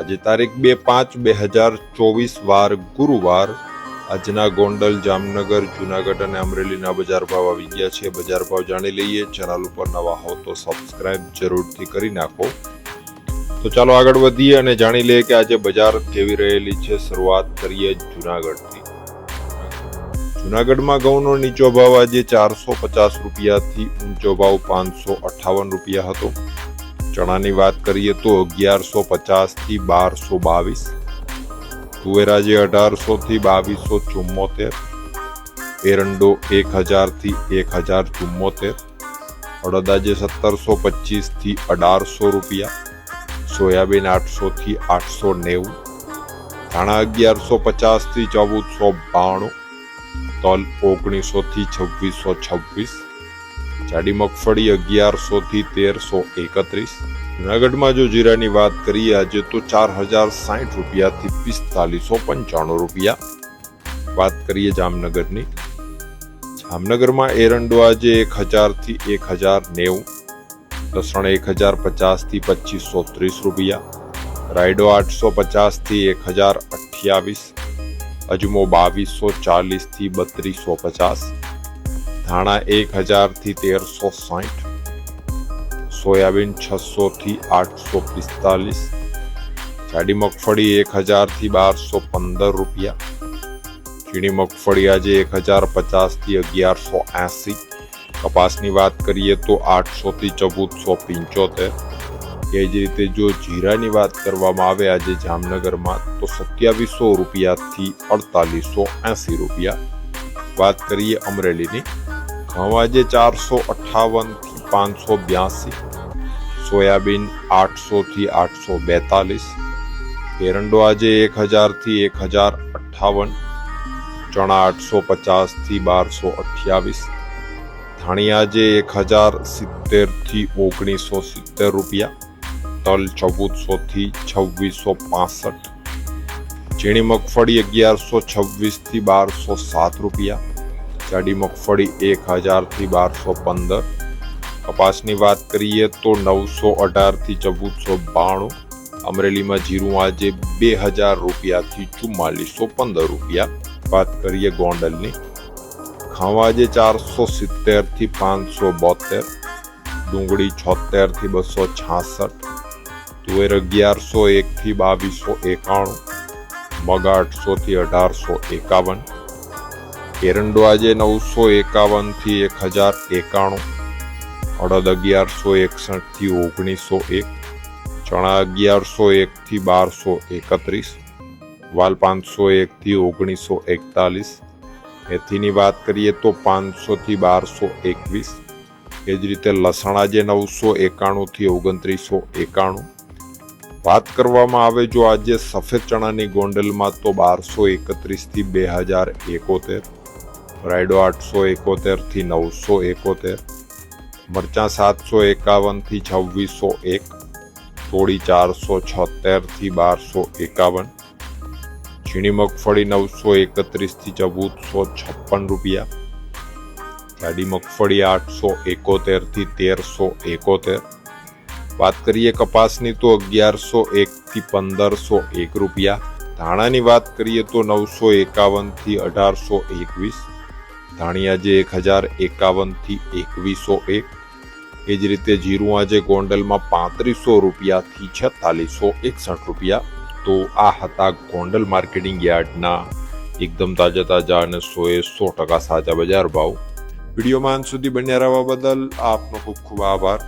આજે તારીખ બે પાંચ બે હજાર ચોવીસ વાર ગુરુવાર. આજના ગોંડલ, જામનગર, જુનાગઢ અને અમરેલીના બજાર ભાવ આવી ગયા છે. બજાર ભાવ જાણી લઈએ. ચેનલ ઉપર નવા હો તો સબસ્ક્રાઇબ જરૂરથી કરી નાખો. તો ચાલો આગળ વધીએ અને જાણી લઈએ કે આજે બજાર કેવી રહેલી છે. શરૂઆત કરીએ જુનાગઢથી. જુનાગઢમાં ઘઉંનો નીચો ભાવ આજે ચારસો પચાસ રૂપિયાથી ઊંચો ભાવ પાંચસો અઠાવન રૂપિયા હતો. ચણાની વાત કરીએ તો અગિયારસો પચાસથી બારસો બાવીસ તુવેરા જે અઢારસોથી બાવીસો ચુમ્મોતેર એરંડો એક હજારથી એક હજાર ચુમ્મોતેર અડદાજે સત્તરસો પચીસથી અઢારસો રૂપિયા, સોયાબીન આઠસોથી આઠસો નેવું, ધાણા અગિયારસો પચાસથી ચૌદસો બાણું, તલ ઓગણીસોથી છવ્વીસો છવ્વીસ જાડી મગફળી અગિયારસોથી તેરસો એકત્રીસ. જુનાગઢમાં જો જીરાની વાત કરીએ, આજે તો ચાર હજાર સાઠ રૂપિયાથી પિસ્તાલીસો પંચાણું રૂપિયા. વાત કરીએ જામનગરની. જામનગરમાં એરંડો આજે એક હજારથી એક હજાર નેવું. લસણ એક હજાર પચાસથી પચીસો ત્રીસ રૂપિયા. રાયડો આઠસો પચાસથી એક હજાર અઠ્યાવીસ. અજમો બાવીસો ચાલીસથી બત્રીસો પચાસ. ધાણા એક હજારથી તેરસો સાઠ, સોયાબીન છસોથી આઠસો પિસ્તાલીસ, જાડી મગફળી એક હજારથી બારસો પંદર રૂપિયા ઝીણી મગફળી આજે એક હજાર પચાસથી અગિયારસો એંસી. કપાસની વાત કરીએ તો આઠસોથી ચૌદસો પંચોતેર. એ જ રીતે જો જીરાની વાત કરવામાં આવે આજે જામનગરમાં, તો સત્યાવીસો રૂપિયાથી અડતાલીસો એંસી રૂપિયા. વાત કરીએ અમરેલીની આજે ચારસો અઠાવનથી પાંચસો બ્યાસી, સોયાબીન આઠસોથી આઠસો બેતાલીસ, એરંડો આજે એક હજારથી એક હજાર અઠ્ઠાવન, ચણા આઠસો પચાસથી બારસો અઠ્યાવીસ, ધાણી આજે એક હજાર સિત્તેરથી ઓગણીસો સિત્તેર રૂપિયા, તલ ચૌદસોથી છવ્વીસો પાસઠ, ઝીણી મગફળી અગિયારસો છવ્વીસથી બારસો સાત રૂપિયા જાડી મગફળી એક હજારથી બારસો પંદર. કપાસની વાત કરીએ તો નવસો અઢારથી ચૌદસો બાણું. અમરેલીમાં જીરું આજે બે હજાર રૂપિયાથી ચુમ્માલીસો પંદર રૂપિયા. વાત કરીએ ગોંડલની. ખાવા આજે ચારસો સિત્તેરથી પાંચસો બોતેર. ડુંગળી છોતેરથી બસો છાસઠ. તુવેર અગિયારસો એકથી બાવીસો એકાણું. મગ આઠસોથી અઢારસો એકાવન. એરંડો આજે નવસો એકાવનથી એક હજાર એકાણું, અડદ અગિયારસો એકસઠથી ઓગણીસો એક, ચણા અગિયારસો એકથી બારસો એકત્રીસ, વાલ પાંચસો એકથી ઓગણીસો એકતાલીસ, મેથીની વાત કરીએ તો પાંચસોથી બારસો એકવીસ, એ જ રીતે લસણ આજે નવસો એકાણુંથી ઓગણત્રીસો એકાણું. વાત કરવામાં આવે જો આજે સફેદ ચણાની ગોંડલમાં તો બારસો એકત્રીસથી બે હજાર એકોતેર રાયડો આઠસો એકોતેરથી નવસો એકોતેર, મરચાં સાતસો એકાવનથી છવ્વીસો એક તોડી ચારસો છોતેરથી બારસો એકાવન, ઝીણી મગફળી નવસો એકત્રીસથી ચૌદસો છપ્પન રૂપિયા, જાડી મગફળી આઠસો એકોતેરથી તેરસો એકોતેર, વાત કરીએ કપાસની તો અગિયારસો એકથી પંદરસો એક રૂપિયા, ધાણાની વાત કરીએ તો નવસો એકાવનથી અઢારસો એકવીસ ધાણી આજે એક હજાર એકાવનથી એકવીસો એક. એ જ રીતે જીરું આજે ગોંડલમાં પાંત્રીસો રૂપિયાથી છેતાલીસો એકસઠ રૂપિયા. તો આ હતા ગોંડલ માર્કેટિંગ યાર્ડના એકદમ તાજા તાજા અને સોએ સો ટકા સાચા બજાર ભાવ. વિડીયોમાં અંત સુધી બન્યા રહેવા બદલ આપનો ખૂબ ખૂબ આભાર.